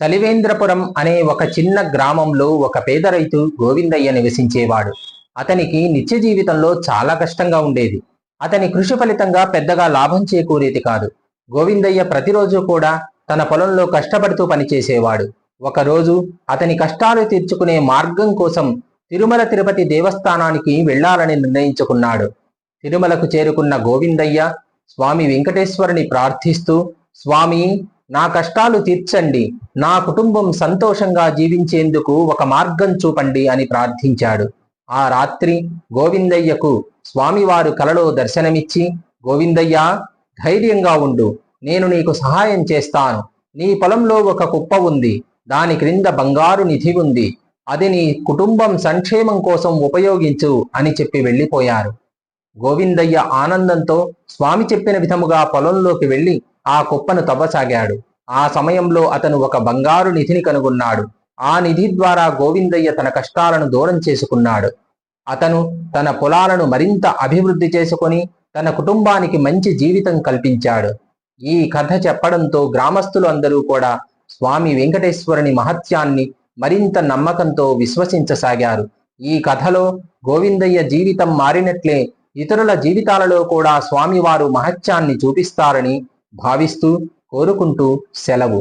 చలివేంద్రపురం అనే ఒక చిన్న గ్రామంలో ఒక పేద రైతు గోవిందయ్య నివసించేవాడు. అతనికి నిత్య జీవితంలో చాలా కష్టంగా ఉండేది. అతని కృషి ఫలితంగా పెద్దగా లాభం చేకూరేది కాదు. గోవిందయ్య ప్రతిరోజు కూడా తన పొలంలో కష్టపడుతూ పనిచేసేవాడు. ఒకరోజు అతని కష్టాలు తీర్చుకునే మార్గం కోసం తిరుమల తిరుపతి దేవస్థానానికి వెళ్ళాలని నిర్ణయించుకున్నాడు. తిరుమలకు చేరుకున్న గోవిందయ్య స్వామి వెంకటేశ్వరుని ప్రార్థిస్తూ స్వామి నా కష్టాలు తీర్చండి. నా కుటుంబం సంతోషంగా జీవించేందుకు ఒక మార్గం చూపండి అని ప్రార్థించాడు. ఆ రాత్రి గోవిందయ్యకు స్వామివారు కలలో దర్శనమిచ్చి గోవిందయ్య ధైర్యంగా ఉండు. నేను నీకు సహాయం చేస్తాను. నీ పొలంలో ఒక కుప్ప ఉంది. దాని క్రింద బంగారు నిధి ఉంది. అది నీ కుటుంబం సంక్షేమం కోసం ఉపయోగించు అని చెప్పి వెళ్ళిపోయారు. గోవిందయ్య ఆనందంతో స్వామి చెప్పిన విధముగా పొలంలోకి వెళ్ళి ఆ కుప్పను తవ్వసాగాడు. ఆ సమయంలో అతను ఒక బంగారు నిధిని కనుగొన్నాడు. ఆ నిధి ద్వారా గోవిందయ్య తన కష్టాలను దూరం చేసుకున్నాడు. అతను తన పొలాలను మరింత అభివృద్ధి చేసుకొని తన కుటుంబానికి మంచి జీవితం కల్పించాడు. ఈ కథ చెప్పడంతో గ్రామస్తులు అందరూ కూడా స్వామి వెంకటేశ్వరుని మహత్యాన్ని మరింత నమ్మకంతో విశ్వసించసాగారు. ఈ కథలో గోవిందయ్య జీవితం మారినట్లే ఇతరుల జీవితాలలో కూడా స్వామివారు మహత్యాన్ని చూపిస్తారని భావిస్తూ కోరుకుంటూ సెలవు.